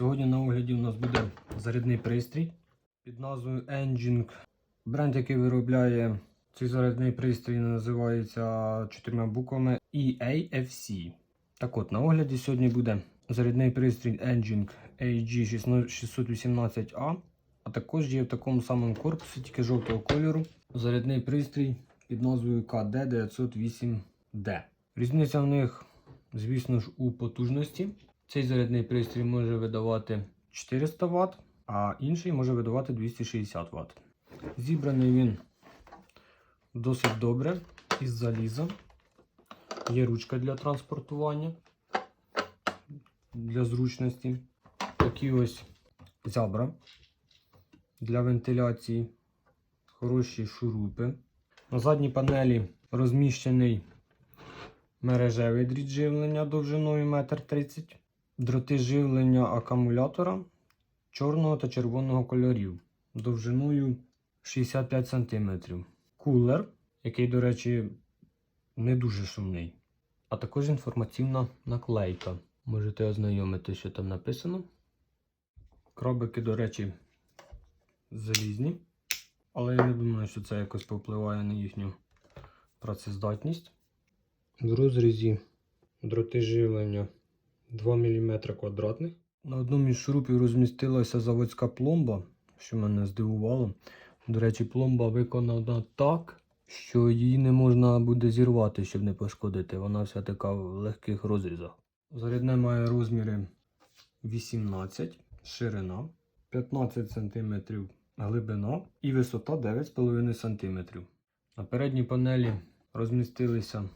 Сьогодні на огляді у нас буде зарядний пристрій під назвою Engine. Бренд, який виробляє цей зарядний пристрій, називається чотирма буквами EAFC. Так от, на огляді сьогодні буде зарядний пристрій Engine AG618A, а також є в такому самому корпусі, тільки жовтого кольору, зарядний пристрій під назвою KD908D. Різниця в них, звісно ж, у потужності. Цей зарядний пристрій може видавати 400 Вт, а інший може видавати 260 Вт. Зібраний він досить добре із заліза. Є ручка для транспортування для зручності. Такі ось зябра для вентиляції, хороші шурупи. На задній панелі розміщений мережевий дріт живлення довжиною 1,30 м, дроти живлення акумулятора чорного та червоного кольорів довжиною 65 см. Кулер, який, до речі, не дуже шумний. А також інформаційна наклейка. Можете ознайомити, що там написано. Крабики, до речі, залізні. Але я не думаю, що це якось повпливає на їхню працездатність. В розрізі дроти живлення 2 мм квадратних. На одному із шурупів розмістилася заводська пломба, що мене здивувало. До речі, пломба виконана так, що її не можна буде зірвати, щоб не пошкодити. Вона вся така в легких розрізах. Зарядне має розміри 18, ширина, 15 см глибина і висота 9,5 см. На передній панелі розмістилися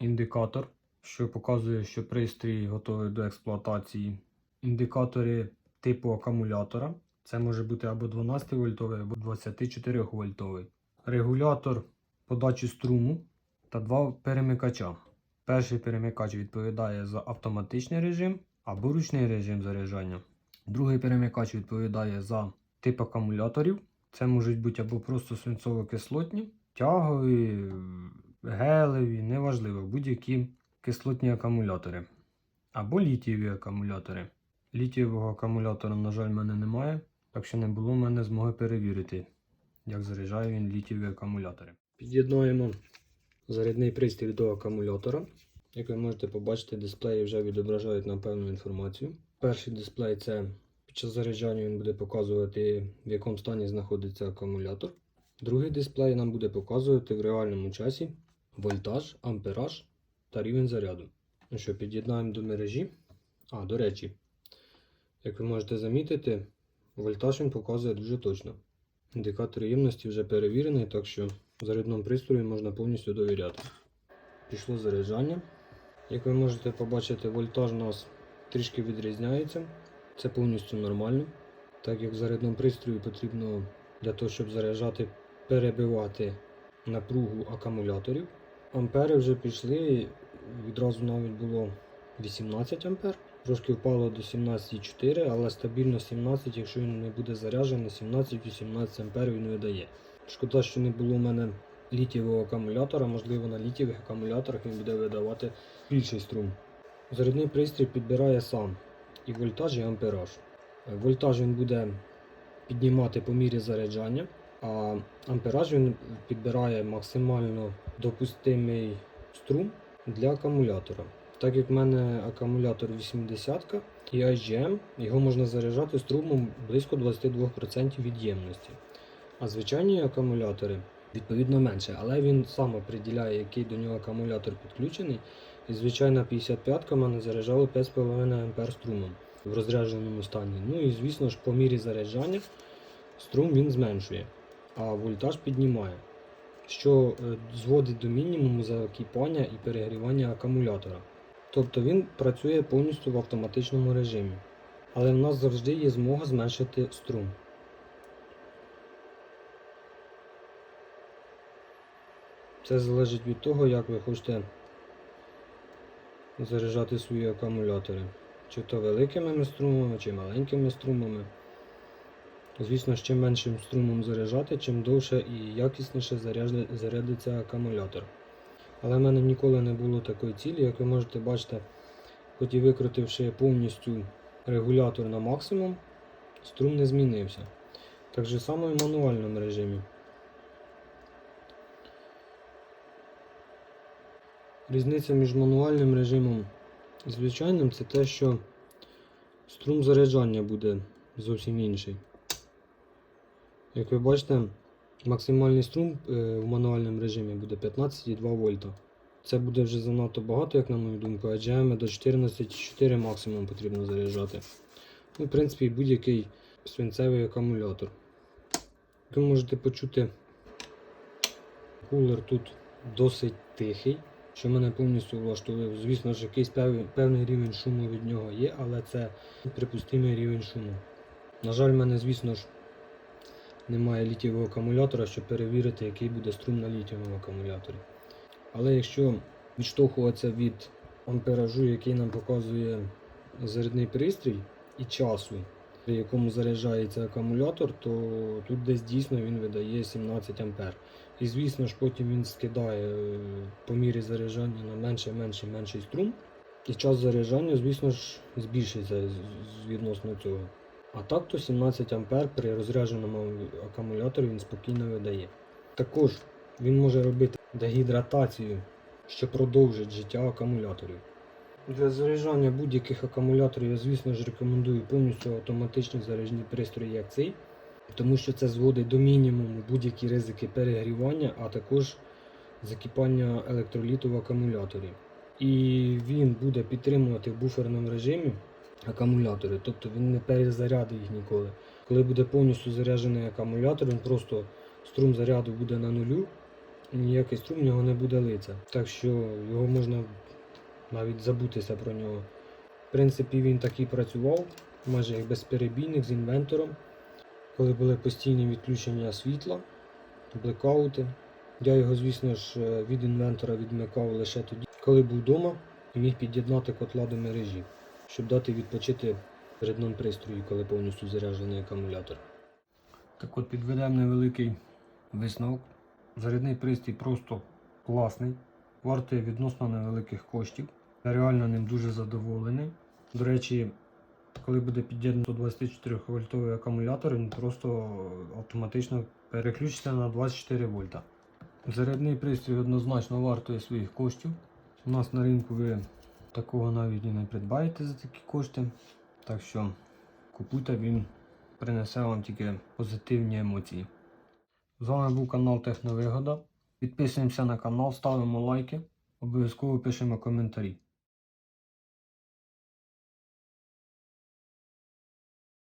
індикатор, що показує, що пристрій готовий до експлуатації. Індикатори типу акумулятора. Це може бути або 12 вольтовий, або 24 вольтовий. Регулятор подачі струму та два перемикача. Перший перемикач відповідає за автоматичний режим або ручний режим заряджання. Другий перемикач відповідає за тип акумуляторів. Це можуть бути або просто свинцово-кислотні, тягові, гелеві, неважливо, будь-які кислотні акумулятори. Або літієві акумулятори. Літієвого акумулятора, на жаль, в мене немає, так що не було в мене змоги перевірити, як заряджає він літієві акумулятори. Під'єднуємо зарядний пристрій до акумулятора. Як ви можете побачити, дисплеї вже відображають нам певну інформацію. Перший дисплей це під час заряджання він буде показувати, в якому стані знаходиться акумулятор. Другий дисплей нам буде показувати в реальному часі вольтаж, ампераж та рівень заряду. Ну що, під'єднаємо до мережі. А, до речі, як ви можете замітити, вольтаж він показує дуже точно. Індикатор ємності вже перевірений, так що зарядному пристрою можна повністю довіряти. Пішло заряджання. Як ви можете побачити, вольтаж у нас трішки відрізняється. Це повністю нормально. Так як зарядному пристрою потрібно для того, щоб заряджати, перебивати напругу акумуляторів. Ампери вже пішли, відразу навіть було 18 ампер. Трошки впало до 17,4, але стабільно 17, якщо він не буде заряджений, 17-18 ампер він видає. Шкода, що не було в мене літієвого акумулятора, можливо на літієвих акумуляторах він буде видавати більший струм. Зарядний пристрій підбирає сам і вольтаж, і ампераж. Е, Вольтаж він буде піднімати по мірі заряджання, а ампераж він підбирає максимально допустимий струм для акумулятора. Так як в мене акумулятор 80 і IGM, його можна заряджати струмом близько 22% від ємності. А звичайні акумулятори відповідно менше, але він сам определяє, який до нього акумулятор підключений. І звичайна 55 ка мене заряджала 5,5 А струмом в розрядженому стані. Ну і звісно ж по мірі заряджання струм він зменшує, а вольтаж піднімає, що е, зводить до мінімуму закипання і перегрівання акумулятора. Тобто він працює повністю в автоматичному режимі. Але в нас завжди є змога зменшити струм. Це залежить від того, як ви хочете заряджати свої акумулятори. Чи то великими струмами, чи маленькими струмами. Звісно, чим меншим струмом заряджати, чим довше і якісніше зарядиться акумулятор. Але в мене ніколи не було такої цілі, як ви можете бачити, хоч і викрутивши повністю регулятор на максимум, струм не змінився. Так же само і в мануальному режимі. Різниця між мануальним режимом і звичайним це те, що струм заряджання буде зовсім інший. Як ви бачите, максимальний струм е, в мануальному режимі буде 15,2 вольта. Це буде вже занадто багато, як на мою думку, адже ми до 14,4 максимум потрібно заряджати. Ну, в принципі, будь-який свинцевий акумулятор. Як ви можете почути, кулер тут досить тихий, що мене повністю влаштовує. Звісно ж, якийсь пев- певний рівень шуму від нього є, але це припустимий рівень шуму. На жаль, в мене, звісно ж, немає літієвого акумулятора, щоб перевірити, який буде струм на літієвому акумуляторі. Але якщо відштовхуватися від амперажу, який нам показує зарядний пристрій, і часу, при якому заряджається акумулятор, то тут десь дійсно він видає 17 ампер. І звісно ж потім він скидає е, по мірі заряджання на менший, менший, менший струм. І час заряджання, звісно ж, збільшиться з- відносно цього. А так то 17 ампер при розрядженому акумуляторі він спокійно видає. Також він може робити дегідратацію, що продовжить життя акумуляторів. Для заряджання будь-яких акумуляторів я, звісно ж, рекомендую повністю автоматичні заряджні пристрої, як цей, тому що це зводить до мінімуму будь-які ризики перегрівання, а також закипання електроліту в акумуляторі. І він буде підтримувати в буферному режимі акумулятори, тобто він не перезарядить їх ніколи. Коли буде повністю заряджений акумулятор, він просто струм заряду буде на нулю, і ніякий струм в нього не буде литися. Так що його можна навіть забутися про нього. В принципі, він так і працював, майже як безперебійник з інвентором, коли були постійні відключення світла, блекаути. Я його, звісно ж, від інвентора відмикав лише тоді, коли був вдома і міг під'єднати котла до мережі, щоб дати відпочити передному пристрою, коли повністю заряджений акумулятор. Так от підведемо невеликий висновок. Зарядний пристрій просто класний, вартує відносно невеликих коштів. Я реально ним дуже задоволений. До речі, коли буде під'єднано 24 вольтовий акумулятор, він просто автоматично переключиться на 24 вольта. Зарядний пристрій однозначно вартує своїх коштів. У нас на ринку ви такого навіть і не придбаєте за такі кошти. Так що купуйте, він принесе вам тільки позитивні емоції. З вами був канал Техновигода. Підписуємося на канал, ставимо лайки, обов'язково пишемо коментарі.